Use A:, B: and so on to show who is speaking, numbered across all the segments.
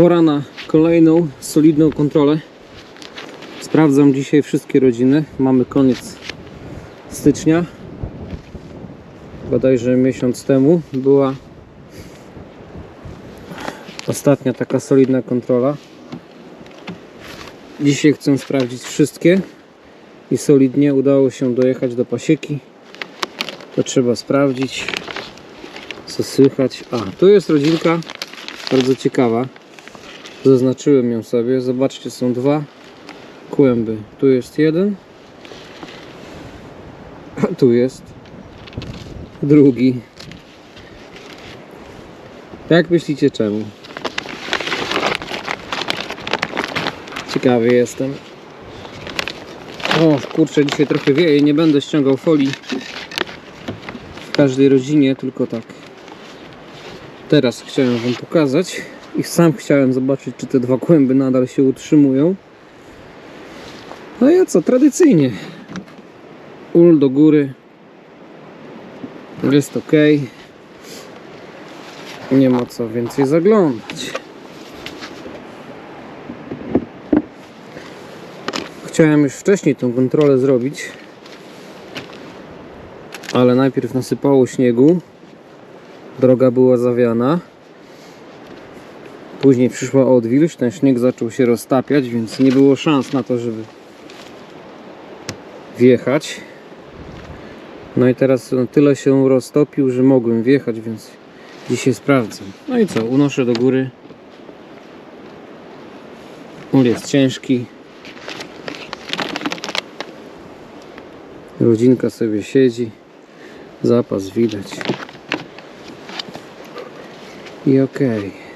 A: Pora na kolejną solidną kontrolę. Sprawdzam dzisiaj wszystkie rodziny. Mamy koniec stycznia. Bodajże miesiąc temu była ostatnia taka solidna kontrola. Dzisiaj chcę sprawdzić wszystkie i solidnie udało się dojechać do pasieki. To trzeba sprawdzić, co słychać. A, tu jest rodzinka bardzo ciekawa. Zaznaczyłem ją sobie. Zobaczcie, są dwa kłęby. Tu jest jeden, a tu jest drugi. Jak myślicie czemu? Ciekawy jestem. O kurczę, dzisiaj trochę wieje, nie będę ściągał folii w każdej rodzinie, tylko tak. Teraz chciałem Wam pokazać i sam chciałem zobaczyć, czy te dwa kłęby nadal się utrzymują. No i co, tradycyjnie. Ul do góry. Jest ok. Nie ma co więcej zaglądać. Chciałem już wcześniej tą kontrolę zrobić, ale najpierw nasypało śniegu. Droga była zawiana. Później przyszła odwilż, ten śnieg zaczął się roztapiać, więc nie było szans na to, żeby wjechać. No i teraz on tyle się roztopił, że mogłem wjechać, więc dzisiaj sprawdzę. No i co, unoszę do góry. Ul jest ciężki. Rodzinka sobie siedzi. Zapas widać. I okej.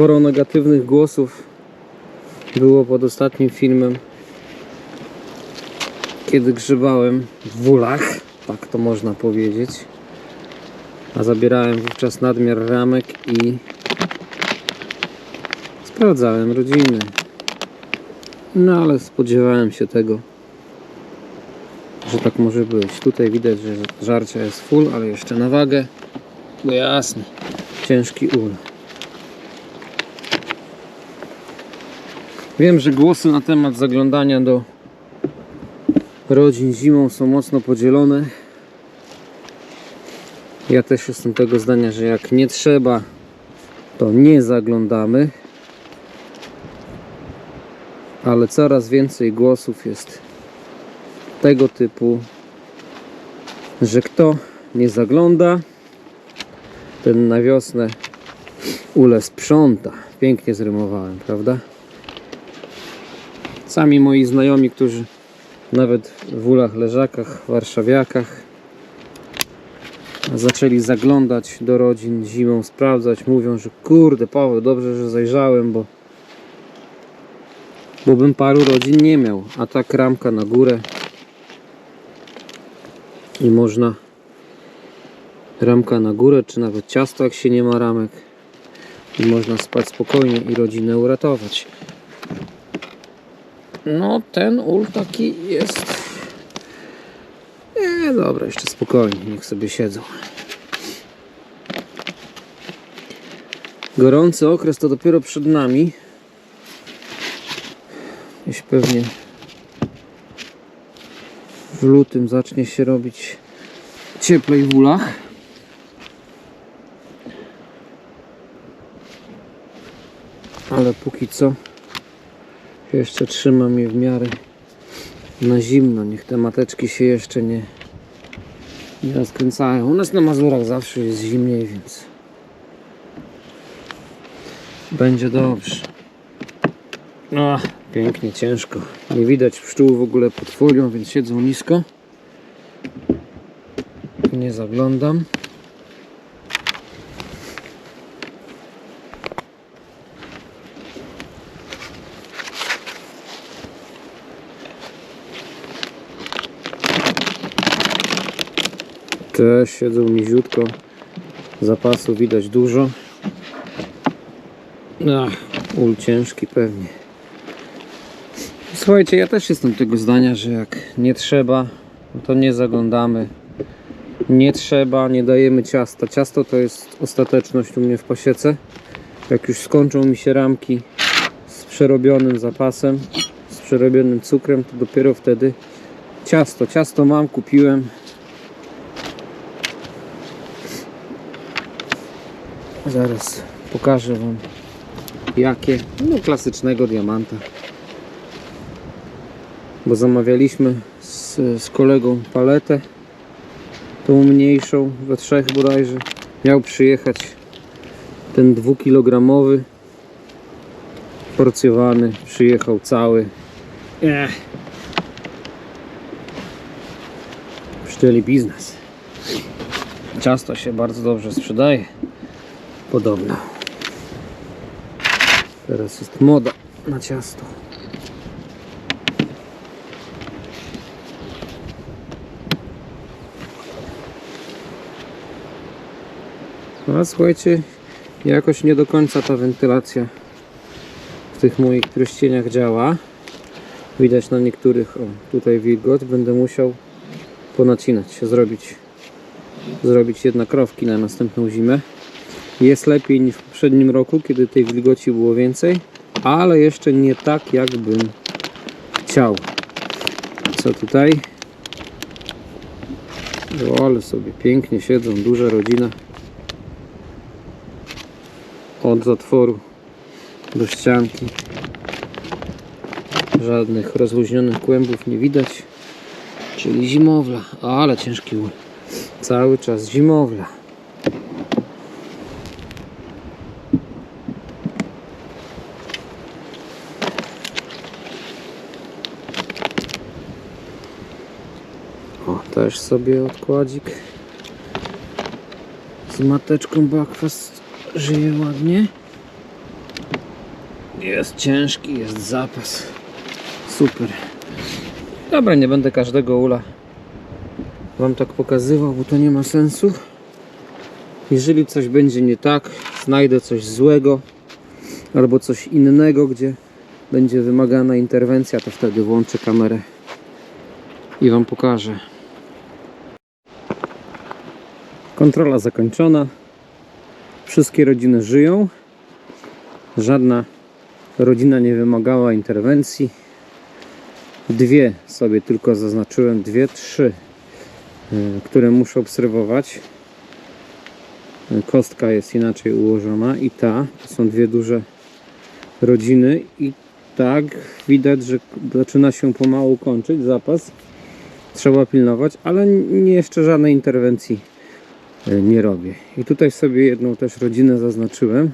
A: Sporo negatywnych głosów było pod ostatnim filmem, kiedy grzebałem w wulach, tak to można powiedzieć. A zabierałem wówczas nadmiar ramek i sprawdzałem rodziny. No ale spodziewałem się tego, że tak może być. Tutaj widać, że żarcia jest full, ale jeszcze na wagę. Bo jasne, ciężki ul. Wiem, że głosy na temat zaglądania do rodzin zimą są mocno podzielone. Ja też jestem tego zdania, że jak nie trzeba, to nie zaglądamy. Ale coraz więcej głosów jest tego typu, że kto nie zagląda, ten na wiosnę ule sprząta. Pięknie zrymowałem, prawda? Sami moi znajomi, którzy nawet w ulach, leżakach, warszawiakach zaczęli zaglądać do rodzin zimą, sprawdzać, mówią, że kurde Paweł, dobrze, że zajrzałem, bo bo bym paru rodzin nie miał, a tak ramka na górę i można ramka na górę, czy nawet ciasto, jak się nie ma ramek i można spać spokojnie i rodzinę uratować. No, ten ul taki jest. Nie, dobra, jeszcze spokojnie, niech sobie siedzą. Gorący okres to dopiero przed nami. Gdzieś pewnie w lutym zacznie się robić cieplej w ulach. Ale póki co jeszcze trzymam je w miarę na zimno. Niech te mateczki się jeszcze nie, nie rozkręcają. U nas na Mazurach zawsze jest zimniej, więc będzie dobrze. No, pięknie, ciężko. Nie widać pszczół w ogóle pod folią, więc siedzą nisko. Nie zaglądam. Te siedzą niziutko. Zapasu widać dużo. Ach, ul ciężki pewnie. Słuchajcie, ja też jestem tego zdania, że jak nie trzeba, no to nie zaglądamy. Nie trzeba, nie dajemy ciasta. Ciasto to jest ostateczność u mnie w pasiece. Jak już skończą mi się ramki z przerobionym zapasem, z przerobionym cukrem, to dopiero wtedy ciasto. Ciasto mam, kupiłem. Zaraz pokażę Wam jakie. No klasycznego diamanta. Bo zamawialiśmy z, z kolegą paletę, tą mniejszą, we trzech bodajże. Miał przyjechać ten dwukilogramowy, porcjowany, przyjechał cały. Ech. Pszczeli biznes. Ciasto się bardzo dobrze sprzedaje. Podobno. Teraz jest moda na ciasto. No a słuchajcie, jakoś nie do końca ta wentylacja w tych moich truścieniach działa. Widać na niektórych, o tutaj wilgoć, będę musiał ponacinać, zrobić, zrobić jednokrowki na następną zimę. Jest lepiej niż w poprzednim roku, kiedy tej wilgoci było więcej, ale jeszcze nie tak, jakbym chciał. Co tutaj? O, ale sobie pięknie siedzą, duża rodzina. Od zatworu do ścianki. Żadnych rozluźnionych kłębów nie widać. Czyli zimowla. Ale ciężki ul. Cały czas zimowla. O, też sobie odkładzik z mateczką Buckfast żyje ładnie. Jest ciężki, jest zapas. Super. Dobra, nie będę każdego ula Wam tak pokazywał, bo to nie ma sensu. Jeżeli coś będzie nie tak, znajdę coś złego albo coś innego, gdzie będzie wymagana interwencja, to wtedy włączę kamerę i Wam pokażę. Kontrola zakończona. Wszystkie rodziny żyją. Żadna rodzina nie wymagała interwencji. Dwie sobie tylko zaznaczyłem, dwie, trzy, y, które muszę obserwować. Kostka jest inaczej ułożona i ta, to są dwie duże rodziny i tak widać, że zaczyna się pomału kończyć zapas. Trzeba pilnować, ale nie jeszcze żadnej interwencji nie robię. I tutaj sobie jedną też rodzinę zaznaczyłem.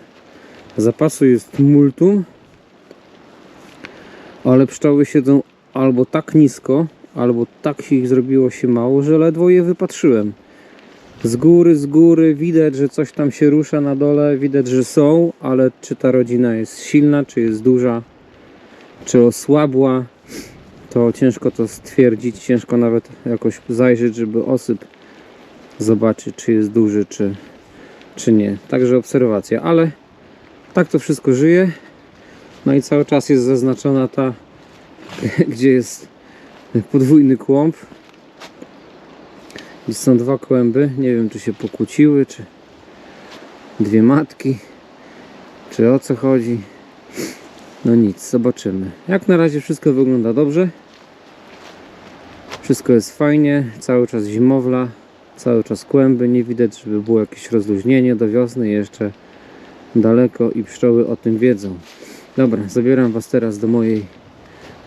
A: Zapasu jest multum, ale pszczoły siedzą albo tak nisko, albo tak ich zrobiło się mało, że ledwo je wypatrzyłem. Z góry, z góry widać, że coś tam się rusza na dole, widać, że są, ale czy ta rodzina jest silna, czy jest duża, czy osłabła, to ciężko to stwierdzić, ciężko nawet jakoś zajrzeć, żeby osyp zobaczyć, czy jest duży, czy, czy nie. Także obserwacja, ale tak to wszystko żyje. No i cały czas jest zaznaczona ta, gdzie jest podwójny kłąb. I są dwa kłęby. Nie wiem, czy się pokłóciły, czy dwie matki, czy o co chodzi. No nic, zobaczymy. Jak na razie wszystko wygląda dobrze. Wszystko jest fajnie, cały czas zimowla, cały czas kłęby. Nie widać, żeby było jakieś rozluźnienie do wiosny jeszcze daleko i pszczoły o tym wiedzą. Dobra, zabieram Was teraz do mojej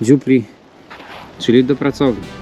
A: dziupli, czyli do pracowni.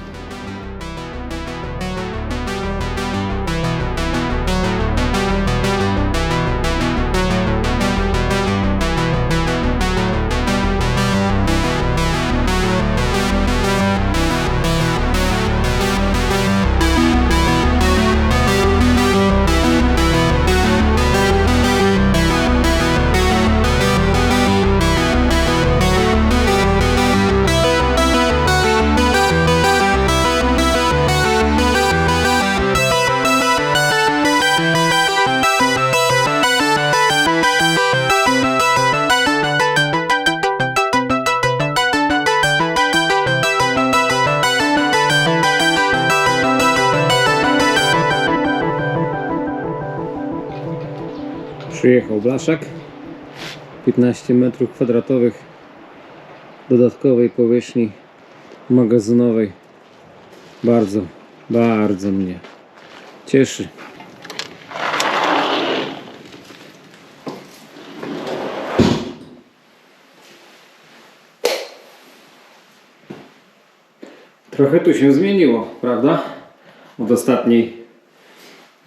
A: Przyjechał blaszak. 15 metrów kwadratowych dodatkowej powierzchni magazynowej. Bardzo, bardzo mnie cieszy. Trochę tu się zmieniło, prawda? Od ostatniej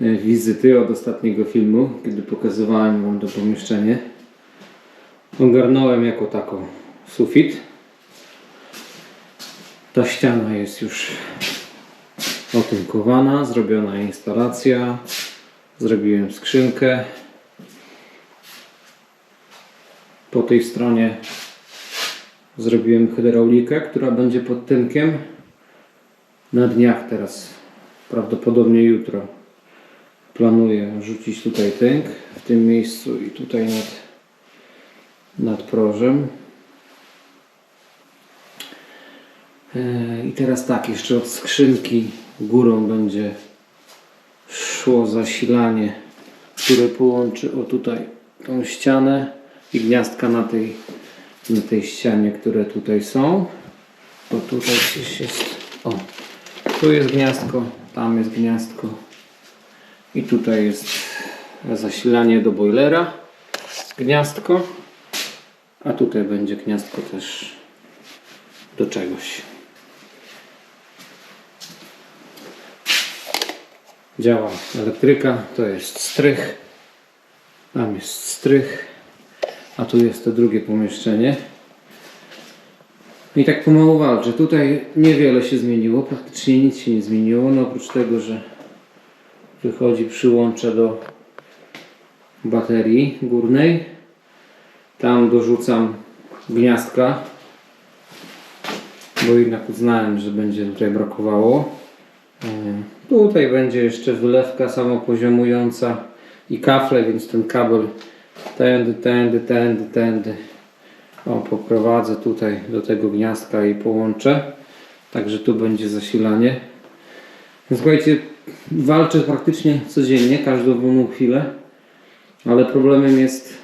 A: wizyty, od ostatniego filmu, kiedy pokazywałem Wam to pomieszczenie. Ogarnąłem jako taką sufit. Ta ściana jest już otynkowana, zrobiona instalacja. Zrobiłem skrzynkę. Po tej stronie zrobiłem hydraulikę, która będzie pod tynkiem. Na dniach teraz, prawdopodobnie jutro, planuję rzucić tutaj tynk w tym miejscu i tutaj nad, nad prożem. E, I teraz tak, jeszcze od skrzynki górą będzie szło zasilanie, które połączy o tutaj tą ścianę i gniazdka na tej, na tej ścianie, które tutaj są. Tutaj o, tu jest gniazdko, tam jest gniazdko i tutaj jest zasilanie do boilera, gniazdko, a tutaj będzie gniazdko też do czegoś. Działa elektryka, to jest strych, tam jest strych, a tu jest to drugie pomieszczenie. I tak pomału walczę. Tutaj niewiele się zmieniło, praktycznie nic się nie zmieniło, no oprócz tego, że wychodzi przyłącze do baterii górnej. Tam dorzucam gniazdka, bo jednak uznałem, że będzie tutaj brakowało. E, Tutaj będzie jeszcze wylewka samopoziomująca i kafle, więc ten kabel tędy, tędy, tędy, tędy o, poprowadzę tutaj do tego gniazdka i połączę. Także tu będzie zasilanie. Słuchajcie, walczę praktycznie codziennie, każdą wolną chwilę, ale problemem jest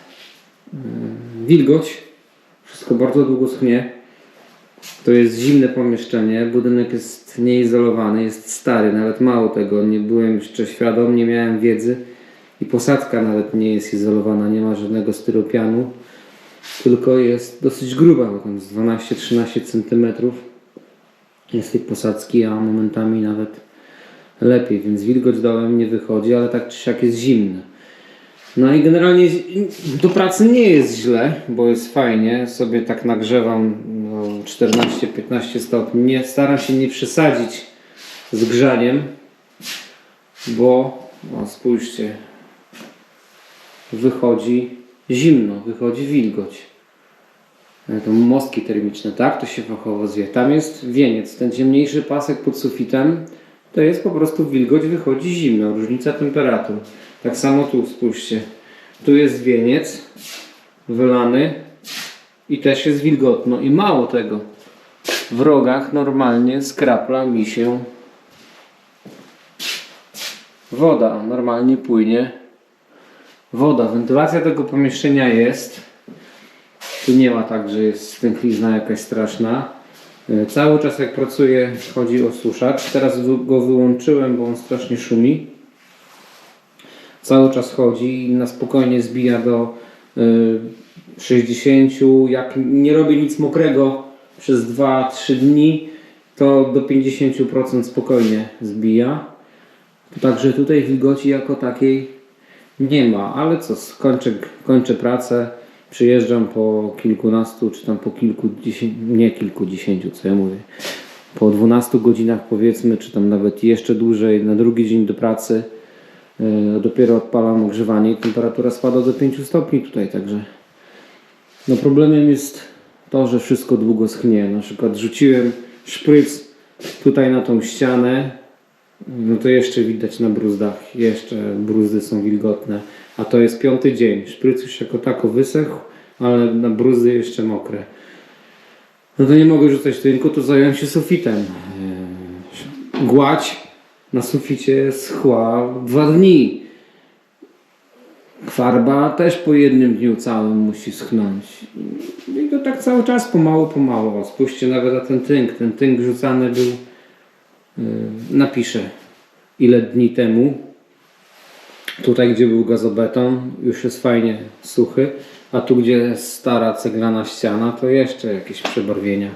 A: yy, wilgoć. Wszystko bardzo długo schnie. To jest zimne pomieszczenie, budynek jest nieizolowany, jest stary, nawet mało tego, nie byłem jeszcze świadom, nie miałem wiedzy i posadzka nawet nie jest izolowana, nie ma żadnego styropianu, tylko jest dosyć gruba, tam z 12-13 cm jest tej posadzki, a momentami nawet lepiej, więc wilgoć dołem nie wychodzi, ale tak czy siak jest zimny. No i generalnie do pracy nie jest źle, bo jest fajnie. Sobie tak nagrzewam no, 14-15 stopni. Nie, staram się nie przesadzić z grzaniem, bo no, spójrzcie, wychodzi zimno, wychodzi wilgoć. E, To mostki termiczne, tak? To się fachowo zwie. Tam jest wieniec, ten ciemniejszy pasek pod sufitem to jest po prostu wilgoć, wychodzi zimno, różnica temperatur. Tak samo tu, spójrzcie. Tu jest wieniec wylany i też jest wilgotno. I mało tego, w rogach normalnie skrapla mi się woda, normalnie płynie woda. Wentylacja tego pomieszczenia jest. Tu nie ma tak, że jest stęchlizna jakaś straszna. E, Cały czas jak pracuję chodzi o suszacz. Teraz go wyłączyłem, bo on strasznie szumi. Cały czas chodzi i na spokojnie zbija do y, 60. Jak nie robię nic mokrego przez 2-3 dni, to do 50% spokojnie zbija. Także tutaj wilgoci jako takiej nie ma, ale co, skończę, kończę pracę, przyjeżdżam po kilkunastu, czy tam po kilkudziesięciu, nie kilkudziesięciu, co ja mówię, po 12 godzinach powiedzmy, czy tam nawet jeszcze dłużej, na drugi dzień do pracy, yy, dopiero odpalam ogrzewanie i temperatura spada do 5 stopni tutaj, także no problemem jest to, że wszystko długo schnie. Na przykład rzuciłem szpryc tutaj na tą ścianę, no to jeszcze widać na bruzdach, jeszcze bruzdy są wilgotne, a to jest piąty dzień. Szpryc już jako tako wysechł, ale na bruzdy jeszcze mokre. No to nie mogę rzucać tynku, to zająłem się sufitem. Eee, Gładź na suficie schła dwa dni. Farba też po jednym dniu całym musi schnąć. I to tak cały czas pomału, pomału. Spójrzcie nawet na ten tynk. Ten tynk rzucany był, yy, napiszę ile dni temu. Tutaj, gdzie był gazobeton, już jest fajnie suchy. A tu, gdzie stara ceglana ściana, to jeszcze jakieś przebarwienia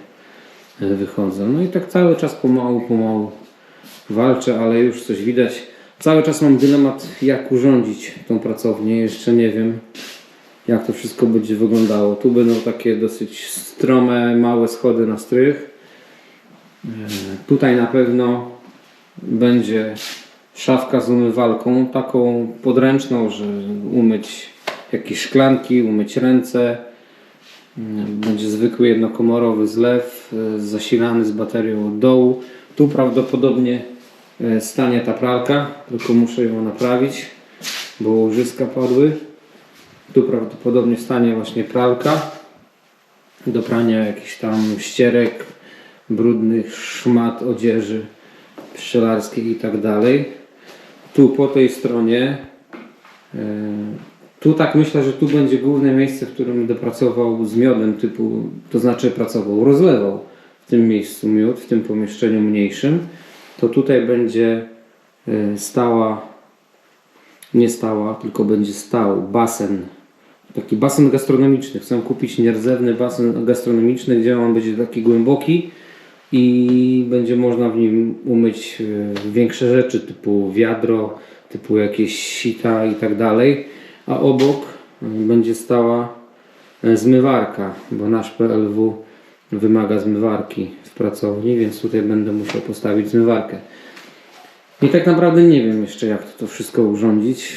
A: yy, wychodzą. No i tak cały czas pomału, pomału walczę, ale już coś widać. Cały czas mam dylemat, jak urządzić tą pracownię. Jeszcze nie wiem, jak to wszystko będzie wyglądało. Tu będą takie dosyć strome, małe schody na strych. E, Tutaj na pewno będzie szafka z umywalką, taką podręczną, że umyć jakieś szklanki, umyć ręce. Mm, Będzie zwykły jednokomorowy zlew, e, zasilany z baterią od dołu. Tu prawdopodobnie e, stanie ta pralka, tylko muszę ją naprawić, bo łożyska padły. Tu prawdopodobnie stanie właśnie pralka do prania jakichś tam ścierek, brudnych szmat odzieży pszczelarskiej i tak dalej. Tu po tej stronie e, tu tak myślę, że tu będzie główne miejsce, w którym będę pracował z miodem typu, to znaczy pracował, rozlewał w tym miejscu miód, w tym pomieszczeniu mniejszym. To tutaj będzie e, stała, nie stała, tylko będzie stał basen, taki basen gastronomiczny. Chcę kupić nierdzewny basen gastronomiczny, gdzie on będzie taki głęboki i będzie można w nim umyć e, większe rzeczy typu wiadro, typu jakieś sita i tak dalej, a obok e, będzie stała e, zmywarka, bo nasz PLW wymaga zmywarki w pracowni, więc tutaj będę musiał postawić zmywarkę. I tak naprawdę nie wiem jeszcze jak to, to wszystko urządzić.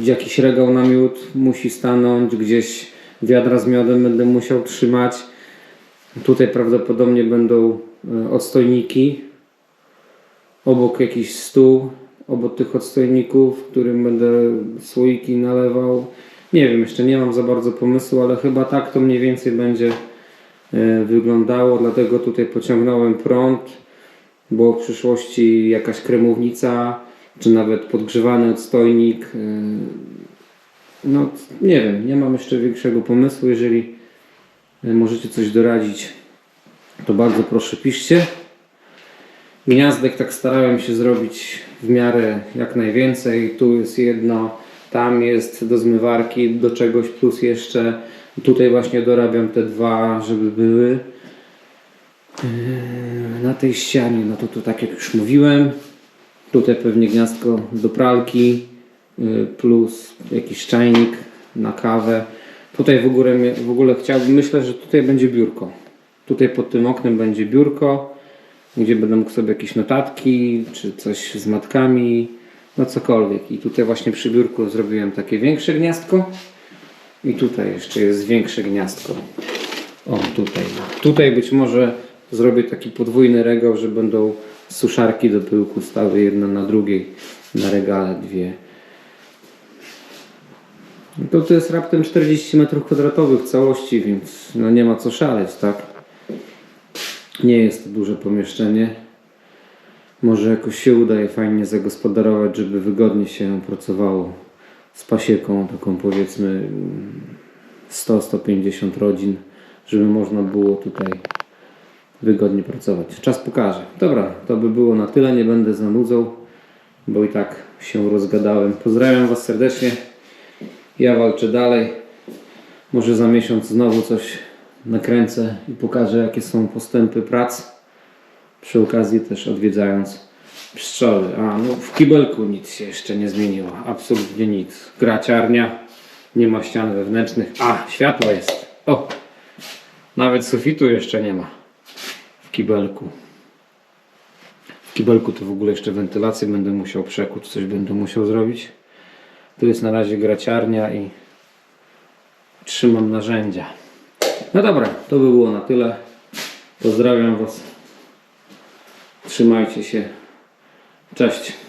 A: Jakiś regał na miód musi stanąć, gdzieś wiadra z miodem będę musiał trzymać. Tutaj prawdopodobnie będą e, odstojniki. Obok jakiś stół, obok tych odstojników, w którym będę słoiki nalewał. Nie wiem, jeszcze nie mam za bardzo pomysłu, ale chyba tak to mniej więcej będzie e, wyglądało. Dlatego tutaj pociągnąłem prąd, bo w przyszłości jakaś kremownica, czy nawet podgrzewany odstojnik. e, No nie wiem, nie mam jeszcze większego pomysłu. Jeżeli możecie coś doradzić, to bardzo proszę piszcie. Gniazdek tak starałem się zrobić w miarę jak najwięcej. Tu jest jedno, tam jest do zmywarki, do czegoś plus jeszcze. Tutaj właśnie dorabiam te dwa, żeby były. Yy, Na tej ścianie, no to tu tak jak już mówiłem. Tutaj pewnie gniazdko do pralki yy, plus jakiś czajnik na kawę. Tutaj w ogóle, w ogóle chciałbym, myślę, że tutaj będzie biurko. Tutaj pod tym oknem będzie biurko, gdzie będę mógł sobie jakieś notatki, czy coś z matkami, no cokolwiek. I tutaj właśnie przy biurku zrobiłem takie większe gniazdko. I tutaj jeszcze jest większe gniazdko. O, tutaj. Tutaj być może zrobię taki podwójny regał, że będą suszarki do pyłku stały jedna na drugiej, na regale dwie. To, to jest raptem 40 m2 w całości, więc no nie ma co szaleć, tak? Nie jest to duże pomieszczenie. Może jakoś się uda je fajnie zagospodarować, żeby wygodnie się pracowało z pasieką, taką powiedzmy mm, 100-150 rodzin, żeby można było tutaj wygodnie pracować. Czas pokaże. Dobra, to by było na tyle, nie będę zanudzał, bo i tak się rozgadałem. Pozdrawiam Was serdecznie. Ja walczę dalej. Może za miesiąc znowu coś nakręcę i pokażę, jakie są postępy prac. Przy okazji też odwiedzając pszczoły. A, no w kibelku nic się jeszcze nie zmieniło. Absolutnie nic. Graciarnia. Nie ma ścian wewnętrznych. A, światło jest. O! Nawet sufitu jeszcze nie ma. W kibelku. W kibelku to w ogóle jeszcze wentylację będę musiał przekuć. Coś będę musiał zrobić. Tu jest na razie graciarnia i trzymam narzędzia. No dobra, to by było na tyle. Pozdrawiam Was. Trzymajcie się. Cześć.